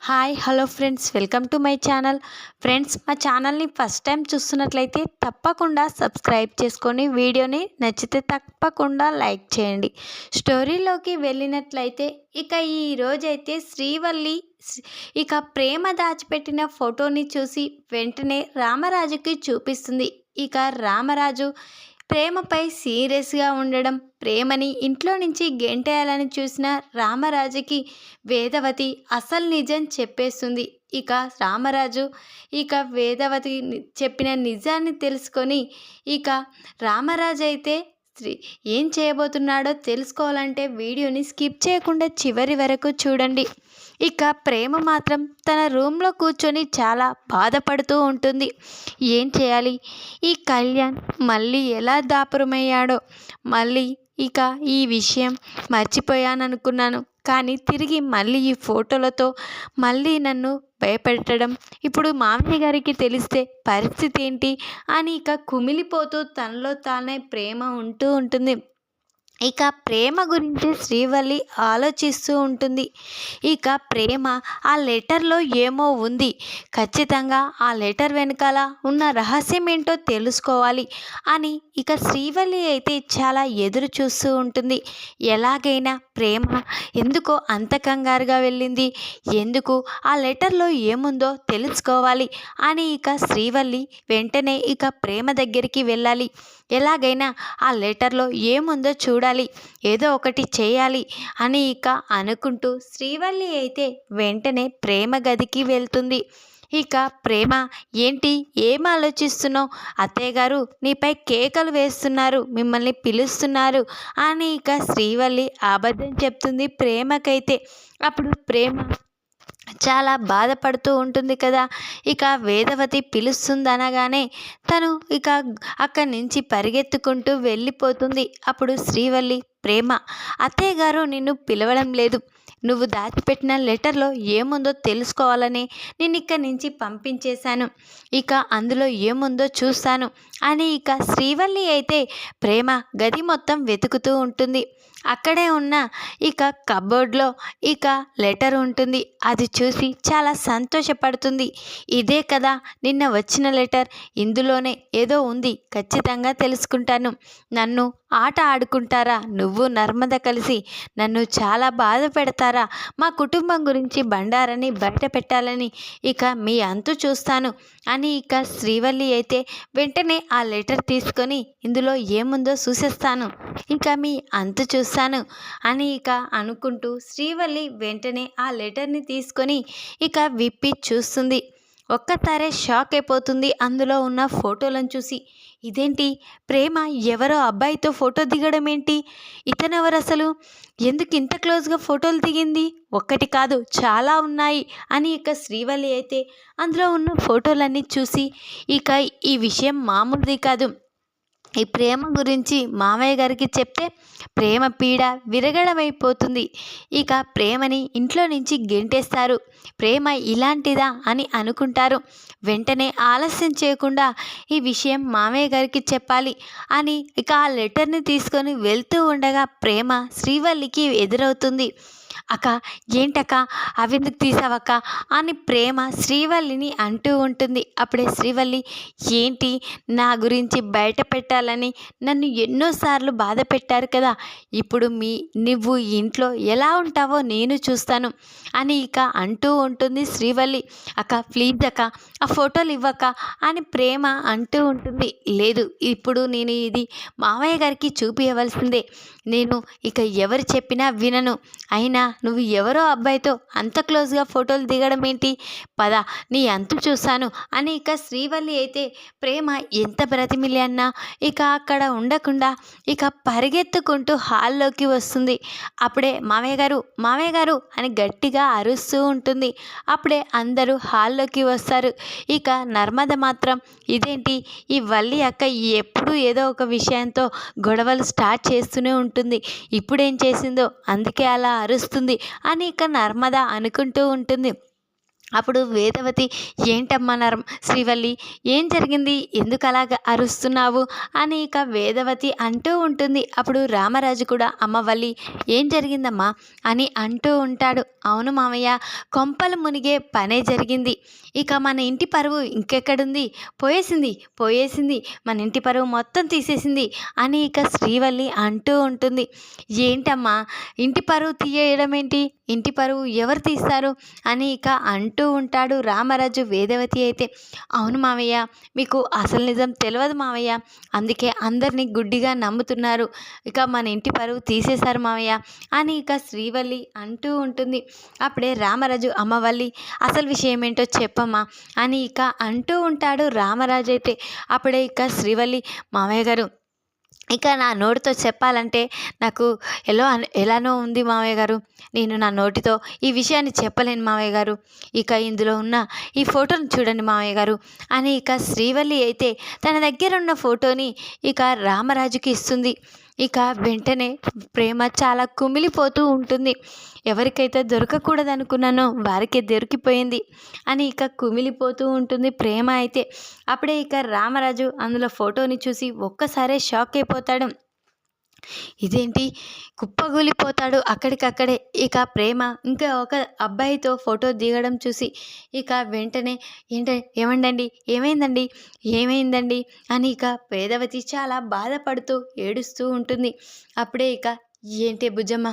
Hi hello friends. Welcome to my channel. Friends మా ఛానల్ని first time చూస్తున్నట్లయితే తప్పకుండా సబ్స్క్రైబ్ చేసుకొని వీడియోని నచ్చితే తప్పకుండా లైక్ చేయండి. స్టోరీలోకి వెళ్ళినట్లయితే ఇక ఈ రోజైతే శ్రీవల్లి ఇక ప్రేమ దాచిపెట్టిన ఫోటోని చూసి వెంటనే రామరాజుకి చూపిస్తుంది. ఇక రామరాజు ప్రేమపై సీరియస్గా ఉండడం ప్రేమని ఇంట్లో నుంచి గెంటేయాలని చూసిన రామరాజుకి వేదవతి అసలు నిజం చెప్పేస్తుంది. ఇక రామరాజు ఇక వేదవతి ని- చెప్పిన నిజాన్ని తెలుసుకొని ఇక రామరాజు అయితే స్త్రీ ఏం చేయబోతున్నాడో తెలుసుకోవాలంటే వీడియోని స్కిప్ చేయకుండా చివరి వరకు చూడండి. ఇక ప్రేమ మాత్రం తన రూమ్లో కూర్చొని చాలా బాధపడుతూ ఉంటుంది. ఏం చేయాలి? ఈ కళ్యాణ్ మళ్ళీ ఎలా దాపురమయ్యాడో మళ్ళీ ఇక ఈ విషయం మర్చిపోయాననుకున్నాను. కానీ తిరిగి మళ్ళీ ఈ ఫోటోలతో మళ్ళీ నన్ను భయపెట్టడం ఇప్పుడు మామయ్య గారికి తెలిస్తే పరిస్థితి ఏంటి అని ఇక కుమిలిపోతూ తనలో తానే ప్రేమ ఉంటూ ఉంటుంది. ఇక ప్రేమ గురించి శ్రీవల్లి ఆలోచిస్తూ ఉంటుంది. ఇక ప్రేమ ఆ లెటర్లో ఏమో ఉంది. ఖచ్చితంగా ఆ లెటర్ వెనకాల ఉన్న రహస్యం ఏంటో తెలుసుకోవాలి అని ఇక శ్రీవల్లి అయితే చాలా ఎదురు చూస్తూ ఉంటుంది. ఎలాగైనా ప్రేమ ఎందుకో అంత కంగారుగా వెళ్ళింది. ఎందుకు? ఆ లెటర్లో ఏముందో తెలుసుకోవాలి అని ఇక శ్రీవల్లి వెంటనే ఇక ప్రేమ దగ్గరికి వెళ్ళాలి. ఎలాగైనా ఆ లెటర్లో ఏముందో చూడాలి ఏదో ఒకటి చేయాలి అని ఇక అనుకుంటూ శ్రీవల్లి అయితే వెంటనే ప్రేమ గదికి వెళ్తుంది. ఇక ప్రేమ ఏంటి? ఏం ఆలోచిస్తున్నావు? అత్తయ్య గారు నీపై కేకలు వేస్తున్నారు మిమ్మల్ని పిలుస్తున్నారు అని ఇక శ్రీవల్లి అబద్ధం చెప్తుంది ప్రేమకైతే. అప్పుడు ప్రేమ చాలా బాధపడుతూ ఉంటుంది కదా. ఇక వేదవతి పిలుస్తుందనగానే తను ఇక అక్కడి నుంచి పరిగెత్తుకుంటూ వెళ్ళిపోతుంది. అప్పుడు శ్రీవల్లి ప్రేమ అత్తయ్య గారు నిన్ను పిలవడం లేదు. నువ్వు దాచిపెట్టిన లెటర్లో ఏముందో తెలుసుకోవాలని నేను ఇక్కడి నుంచి పంపించేశాను. ఇక అందులో ఏముందో చూస్తాను అని ఇక శ్రీవల్లి అయితే ప్రేమ గది మొత్తం వెతుకుతూ ఉంటుంది. అక్కడే ఉన్న ఇక కబోర్డ్లో ఇక లెటర్ ఉంటుంది. అది చూసి చాలా సంతోషపడుతుంది. ఇదే కదా నిన్న వచ్చిన లెటర్. ఇందులో ఇందులోనే ఏదో ఉంది. ఖచ్చితంగా తెలుసుకుంటాను. నన్ను ఆట ఆడుకుంటారా? నువ్వు నర్మద కలిసి నన్ను చాలా బాధ పెడతారా? మా కుటుంబం గురించి బండారని బయట పెట్టాలని ఇక మీ అంతు చూస్తాను. అని ఇక శ్రీవల్లి అయితే వెంటనే ఆ లెటర్ తీసుకొని ఇందులో ఏముందో చూసేస్తాను. ఇక మీ అంతు చూస్తాను అని ఇక అనుకుంటూ శ్రీవల్లి వెంటనే ఆ లెటర్ని తీసుకొని ఇక విప్పి చూస్తుంది. ఒక్కసారే షాక్ అయిపోతుంది అందులో ఉన్న ఫోటోలను చూసి. ఇదేంటి? ప్రేమ ఎవరో అబ్బాయితో ఫోటో దిగడం ఏంటి? ఇతనెవరు అసలు? ఎందుకు ఇంత క్లోజ్గా ఫోటోలు దిగింది? ఒక్కటి కాదు చాలా ఉన్నాయి అని ఇక శ్రీవల్లి అయితే అందులో ఉన్న ఫోటోలన్నీ చూసి ఇక ఈ విషయం మామూలుది కాదు. ఈ ప్రేమ గురించి మామయ్య గారికి చెప్తే ప్రేమ పీడ విరగడమైపోతుంది. ఇక ప్రేమని ఇంట్లో నుంచి గెంటేస్తారు. ప్రేమ ఇలాంటిదా అని అనుకుంటారు. వెంటనే ఆలస్యం చేయకుండా ఈ విషయం మామయ్య గారికి చెప్పాలి అని ఇక ఆ లెటర్ని తీసుకొని వెళ్తూ ఉండగా ప్రేమ శ్రీవల్లికి ఎదురవుతుంది. అక్క ఏంటక్క? అవెందుకు తీసావక్క? అని ప్రేమ శ్రీవల్లిని అంటూ ఉంటుంది. అప్పుడే శ్రీవల్లి ఏంటి? నా గురించి బయట పెట్టాలని నన్ను ఎన్నోసార్లు బాధ పెట్టారు కదా. ఇప్పుడు మీ నువ్వు ఇంట్లో ఎలా ఉంటావో నేను చూస్తాను అని ఇక అంటూ ఉంటుంది శ్రీవల్లి. అక్క ప్లీజ్ అక్క ఆ ఫోటోలు ఇవ్వక అని ప్రేమ అంటూ ఉంటుంది. లేదు ఇప్పుడు నేను ఇది మామయ్య గారికి చూపించవలసిందే నేను ఇక ఎవరు చెప్పినా వినను. అయినా నువ్వు ఎవరో అబ్బాయితో అంత క్లోజ్గా ఫోటోలు దిగడం ఏంటి? పద నీ అంతు చూస్తాను అని ఇక శ్రీవల్లి అయితే ప్రేమ ఎంత బ్రతిమిలి అన్నా ఇక అక్కడ ఉండకుండా ఇక పరిగెత్తుకుంటూ హాల్లోకి వస్తుంది. అప్పుడే మామయ్య గారు మామయ్య గారు అని గట్టిగా అరుస్తూ ఉంటుంది. అప్పుడే అందరూ హాల్లోకి వస్తారు. ఇక నర్మద మాత్రం ఇదేంటి? ఈ వల్లి అక్క ఎప్పుడూ ఏదో ఒక విషయంతో గొడవలు స్టార్ట్ చేస్తూనే ఉంటుంది. ఇప్పుడేం చేసిందో అందుకే అలా అరుస్తుంది. అని ఇక నర్మద అనుకుంటూ ఉంటుంది. అప్పుడు వేదవతి ఏంటమ్మా నరం? శ్రీవల్లి ఏం జరిగింది? ఎందుకు అలాగ అరుస్తున్నావు? అని ఇక వేదవతి అంటూ ఉంటుంది. అప్పుడు రామరాజు కూడా అమ్మవల్లి ఏం జరిగిందమ్మా? అని అంటూ ఉంటాడు. అవును మామయ్య కొంపలు మునిగే పనే జరిగింది. ఇక మన ఇంటి పరువు ఇంకెక్కడుంది? పోయేసింది పోయేసింది. మన ఇంటి పరువు మొత్తం తీసేసింది అని ఇక శ్రీవల్లి అంటూ ఉంటుంది. ఏంటమ్మా ఇంటి పరువు తీయడం ఏంటి ఇంటి పరువు ఎవరు తీస్తారు? అని ఇక అంటూ ఉంటాడు రామరాజు వేదవతి అయితే. అవును మావయ్య మీకు అసలు నిజం తెలియదు మావయ్య. అందుకే అందరినీ గుడ్డిగా నమ్ముతున్నారు. ఇక మన ఇంటి పరువు తీసేశారు మావయ్య అని ఇక శ్రీవల్లి అంటూ ఉంటుంది. అప్పుడే రామరాజు అమ్మవల్లి అసలు విషయం ఏంటో చెప్పమ్మా అని ఇక అంటూ ఉంటాడు రామరాజు అయితే. అప్పుడే ఇక శ్రీవల్లి మావయ్య గారు ఇక నా నోటితో చెప్పాలంటే నాకు ఎలా ఎలానో ఉంది మావయ్య గారు. నేను నా నోటితో ఈ విషయాన్ని చెప్పలేను మావయ్య గారు. ఇక ఇందులో ఉన్న ఈ ఫోటోని చూడండి మావయ్య గారు. అని ఇక శ్రీవల్లి అయితే తన దగ్గర ఉన్న ఫోటోని ఇక రామరాజుకి ఇస్తుంది. ఇక వెంటనే ప్రేమ చాలా కుమిలిపోతూ ఉంటుంది. ఎవరికైతే దొరకకూడదు అనుకున్నానో వారికే దొరికిపోయింది అని ఇక కుమిలిపోతూ ఉంటుంది ప్రేమ అయితే. అప్పుడే ఇక రామరాజు అందులో ఫోటోని చూసి ఒక్కసారే షాక్ అయిపోతాడు. ఇదేంటి? కుప్పగూలిపోతాడు అక్కడికక్కడే. ఇక ప్రేమ ఇంకా ఒక అబ్బాయితో ఫోటో దిగడం చూసి ఇక వెంటనే ఏంట ఏమండండి? ఏమైందండి? ఏమైందండి? అని ఇక వేదవతి చాలా బాధపడుతూ ఏడుస్తూ ఉంటుంది. అప్పుడే ఇక ఏంటి భుజమ్మ?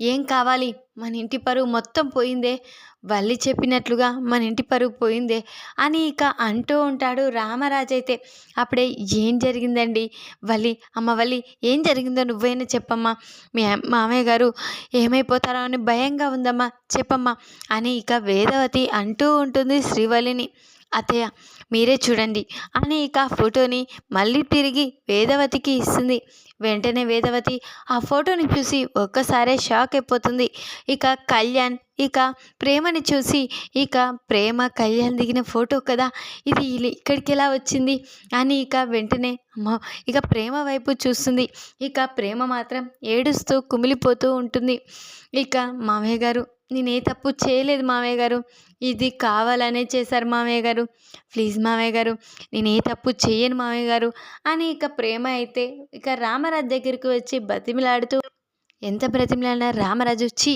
ఏం కావాలి? మన ఇంటి పరువు మొత్తం పోయిందే. వల్లి చెప్పినట్లుగా మన ఇంటి పరువు పోయిందే అని ఇక అంటూ ఉంటాడు రామరాజు అయితే. అప్పుడే ఏం జరిగిందండి? వల్లి అమ్మ వల్లి ఏం జరిగిందో నువ్వైనా చెప్పమ్మా. మీ మామయ్య గారు ఏమైపోతారో అని భయంగా ఉందమ్మా. చెప్పమ్మా అని ఇక వేదవతి అంటూ ఉంటుంది శ్రీవల్లిని. అత్తయ్య మీరే చూడండి. అని ఇక ఫోటోని మళ్ళీ తిరిగి వేదవతికి ఇస్తుంది. వెంటనే వేదవతి ఆ ఫోటోని చూసి ఒక్కసారే షాక్ అయిపోతుంది. ఇక కళ్యాణ్ ఇక ప్రేమని చూసి ఇక ప్రేమ కళ్యాణ్ దిగిన ఫోటో కదా ఇది ఇక్కడికి ఎలా వచ్చింది? అని ఇక వెంటనే అమ్మ ఇక ప్రేమ వైపు చూస్తుంది. ఇక ప్రేమ మాత్రం ఏడుస్తూ కుమిలిపోతూ ఉంటుంది. ఇక మామయ్య గారు నేను ఏ తప్పు చేయలేదు మామయ్య గారు. ఇది కావాలనే చేశారు మామయ్య గారు. ప్లీజ్ మామయ్య గారు నేను ఏ తప్పు చేయను మామయ్య గారు. అని ఇక ప్రేమ అయితే ఇక రామరాజ్ దగ్గరికి వచ్చి బతిమిలాడుతూ ఎంత బ్రతిమలాడినా రామరాజు వచ్చి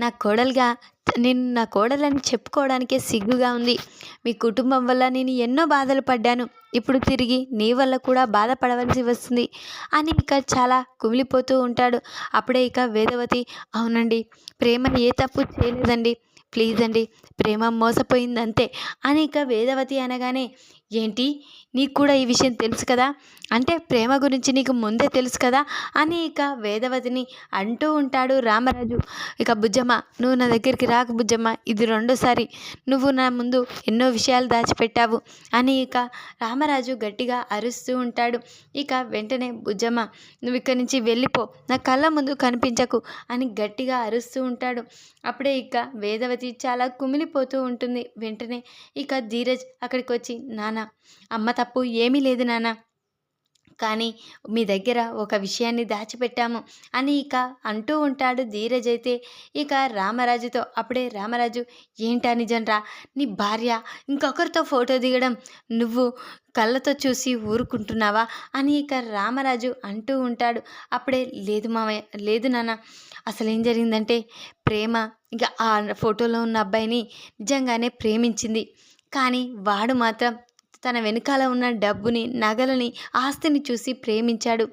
నా కోడలుగా నేను నా కోడలని చెప్పుకోవడానికే సిగ్గుగా ఉంది. మీ కుటుంబం వల్ల నేను ఎన్నో బాధలు పడ్డాను. ఇప్పుడు తిరిగి నీ వల్ల కూడా బాధపడవలసి వస్తుంది. అని ఇక చాలా కుమిలిపోతూ ఉంటాడు. అప్పుడే ఇక వేదవతి అవునండి ప్రేమ ఏ తప్పు చేయలేదండి. ప్లీజ్ అండి ప్రేమ మోసపోయిందంతే అని ఇక వేదవతి అనగానే ఏంటి? నీకు కూడా ఈ విషయం తెలుసు కదా? అంటే ప్రేమ గురించి నీకు ముందే తెలుసు కదా? అని ఇక వేదవతిని అంటూ ఉంటాడు రామరాజు. ఇక బుజ్జమ్మ నువ్వు నా దగ్గరికి రాకు బుజ్జమ్మ ఇది రెండోసారి. నువ్వు నా ముందు ఎన్నో విషయాలు దాచిపెట్టావు అని ఇక రామరాజు గట్టిగా అరుస్తూ ఉంటాడు. ఇక వెంటనే బుజ్జమ్మ నువ్వు ఇక్కడి నుంచి వెళ్ళిపో. నా కళ్ళ ముందు కనిపించకు అని గట్టిగా అరుస్తూ ఉంటాడు. అప్పుడే ఇక వేదవతి చాలా కుమిలిపోతూ ఉంటుంది. వెంటనే ఇక ధీరజ్ అక్కడికి వచ్చి నాన్న అమ్మ తప్పు ఏమీ లేదు నాన్న కానీ మీ దగ్గర ఒక విషయాన్ని దాచిపెట్టాము. అని ఇక అంటూ ఉంటాడు ధీరజ్ అయితే. ఇక రామరాజుతో అప్పుడే రామరాజు ఏంటా నిజంరా నీ భార్య ఇంకొకరితో ఫోటో దిగడం నువ్వు కళ్ళతో చూసి ఊరుకుంటున్నావా? అని ఇక రామరాజు అంటూ ఉంటాడు. అప్పుడే లేదు మామయ్య లేదు నాన్న అసలు ఏం జరిగిందంటే ప్రేమ ఇక ఆ ఫోటోలో ఉన్న అబ్బాయిని నిజంగానే ప్రేమించింది. కానీ వాడు మాత్రం తన వెనుకాల ఉన్న డబ్బుని నగలని ఆస్తిని చూసి ప్రేమించాడు.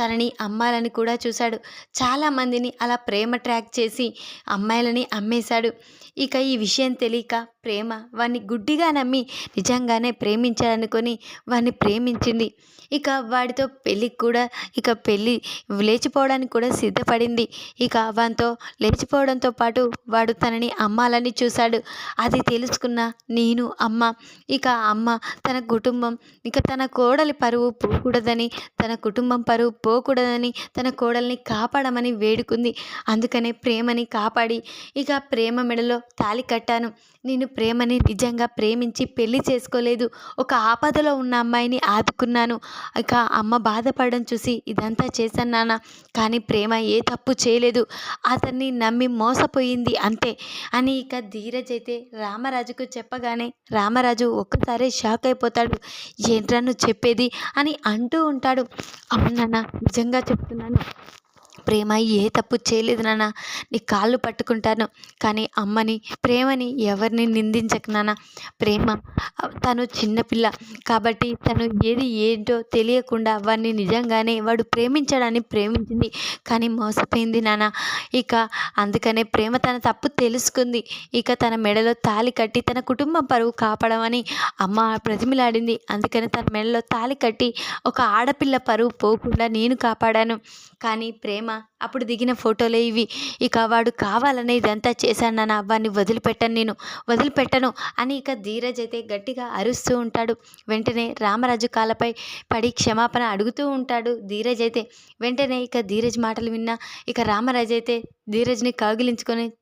తనని అమ్మాలని కూడా చూశాడు. చాలామందిని అలా ప్రేమ ట్రాక్ చేసి అమ్మాయిలని అమ్మేశాడు. ఇక ఈ విషయం తెలియక ప్రేమ వాడిని గుడ్డిగా నమ్మి నిజంగానే ప్రేమించాలనుకొని వాడిని ప్రేమించింది. ఇక వాడితో పెళ్ళికి కూడా ఇక పెళ్ళి లేచిపోవడానికి కూడా సిద్ధపడింది. ఇక వానితో లేచిపోవడంతో పాటు వాడు తనని అమ్మాలని చూశాడు. అది తెలుసుకున్న నేను అమ్మ ఇక అమ్మ తన తన కుటుంబం. ఇక తన కోడలి పరువు పోకూడదని తన కుటుంబం పరువు పోకూడదని తన కోడల్ని కాపాడమని వేడుకుంది. అందుకనే ప్రేమని కాపాడి ఇక ప్రేమ మెడలో తాళి కట్టాను. నేను ప్రేమని నిజంగా ప్రేమించి పెళ్ళి చేసుకోలేదు. ఒక ఆపదలో ఉన్న అమ్మాయిని ఆదుకున్నాను. ఇక అమ్మ బాధపడడం చూసి ఇదంతా చేశాను నాన్న. కానీ ప్రేమ ఏ తప్పు చేయలేదు. అతన్ని నమ్మి మోసపోయింది అంతే. అని ఇక ధీరజ్ అయితే రామరాజుకు చెప్పగానే రామరాజు ఒక్కసారి షాక్ అయిపోతాడు ఏంట్రా నువ్వు చెప్పేది? అని అంటూ ఉంటాడు. అవును నాన్న నిజంగా చెప్తున్నాను. ప్రేమ ఏ తప్పు చేయలేదు నాన్న. నీ కాళ్ళు పట్టుకుంటాను. కానీ అమ్మని ప్రేమని ఎవరిని నిందించకు నాన్న. ప్రేమ తను చిన్నపిల్ల కాబట్టి తను ఏది ఏంటో తెలియకుండా వాడిని నిజంగానే వాడు ప్రేమించడాన్ని ప్రేమించింది. కానీ మోసపోయింది నాన్న. ఇక అందుకనే ప్రేమ తన తప్పు తెలుసుకుంది. ఇక తన మెడలో తాలి కట్టి తన కుటుంబం పరువు కాపాడమని అమ్మ ప్రతిమిలాడింది. అందుకని తన మెడలో తాలి కట్టి ఒక ఆడపిల్ల పరువు పోకుండా నేను కాపాడాను. కానీ ప్రేమ అప్పుడు దిగిన ఫోటోలే ఇవి. ఇక వాడు కావాలనే ఇదంతా చేశాను నాన్న. వాడిని వదిలిపెట్టను నేను. వదిలిపెట్టను అని ఇక ధీరజ్ అయితే గట్టిగా అరుస్తూ ఉంటాడు. వెంటనే రామరాజు కాళ్ళపై పడి క్షమాపణ అడుగుతూ ఉంటాడు ధీరజ్ అయితే. వెంటనే ఇక ధీరజ్ మాటలు విన్నా ఇక రామరాజు అయితే ధీరజ్ని కౌగిలించుకొని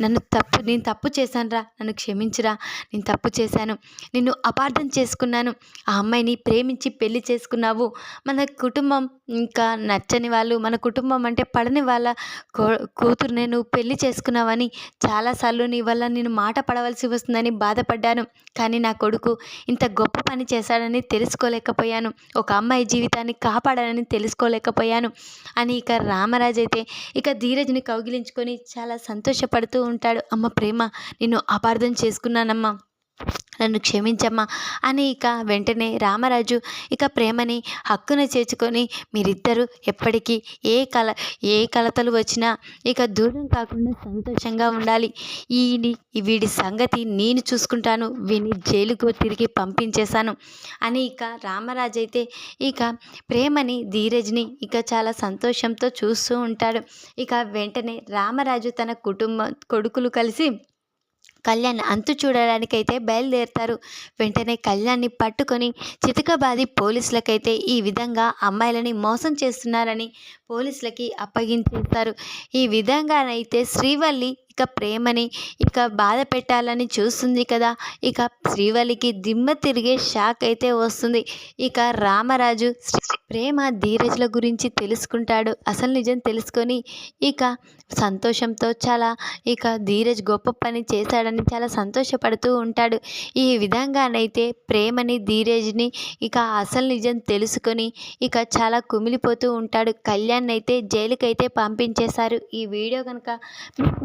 నన్ను తప్పు నేను తప్పు చేశానురా. నన్ను క్షమించురా. నేను తప్పు చేశాను. నిన్ను అపార్థం చేసుకున్నాను. ఆ అమ్మాయిని ప్రేమించి పెళ్ళి చేసుకున్నావు. మన కుటుంబం ఇంకా నచ్చని వాళ్ళు మన కుటుంబం అంటే పడని వాళ్ళ కో కూతురునే నువ్వు పెళ్ళి చేసుకున్నావని చాలాసార్లు నీ వల్ల నేను మాట పడవలసి వస్తుందని బాధపడ్డాను. కానీ నా కొడుకు ఇంత గొప్ప పని చేశాడని తెలుసుకోలేకపోయాను. ఒక అమ్మాయి జీవితాన్ని కాపాడానని తెలుసుకోలేకపోయాను. అని ఇక రామరాజు అయితే ఇక ధీరజ్ని కౌగిలించుకొని చాలా సంతోషపడుతూ ఉంటాడు. అమ్మ ప్రేమ నిన్ను అపార్థం చేసుకున్నానమ్మా. నన్ను క్షమించమ్మా. అని ఇక వెంటనే రామరాజు ఇక ప్రేమని హక్కున చేర్చుకొని మీరిద్దరూ ఎప్పటికీ ఏ కల ఏ కలతలు వచ్చినా ఇక దూరం కాకుండా సంతోషంగా ఉండాలి. ఈ వీడి సంగతి నేను చూసుకుంటాను. వీని జైలుకు తిరిగి పంపించేశాను. అని ఇక రామరాజు అయితే ఇక ప్రేమని ధీరజ్ని ఇక చాలా సంతోషంతో చూస్తూ ఉంటాడు. ఇక వెంటనే రామరాజు తన కుటుంబం కొడుకులు కలిసి కళ్యాణ్ అంతు చూడడానికైతే బయలుదేరుతారు. వెంటనే కళ్యాణ్ని పట్టుకొని చితకబాది పోలీసులకైతే ఈ విధంగా అమ్మాయిలని మోసం చేస్తున్నారని పోలీసులకి అప్పగించేస్తారు. ఈ విధంగానైతే శ్రీవల్లి ఇక ప్రేమని ఇక బాధ పెట్టాలని చూస్తుంది కదా. ఇక శ్రీవలికి దిమ్మ తిరిగే షాక్ అయితే వస్తుంది. ఇక రామరాజు ప్రేమ ధీరజ్ల గురించి తెలుసుకుంటాడు. అసలు నిజం తెలుసుకొని ఇక సంతోషంతో చాలా ఇక ధీరజ్ గొప్ప పని చేశాడని చాలా సంతోషపడుతూ ఉంటాడు. ఈ విధంగానైతే ప్రేమని ధీరజ్ని ఇక అసలు నిజం తెలుసుకొని ఇక చాలా కుమిలిపోతూ ఉంటాడు. కళ్యాణ్ అయితే జైలుకైతే పంపించేశారు. ఈ వీడియో కనుక మీకు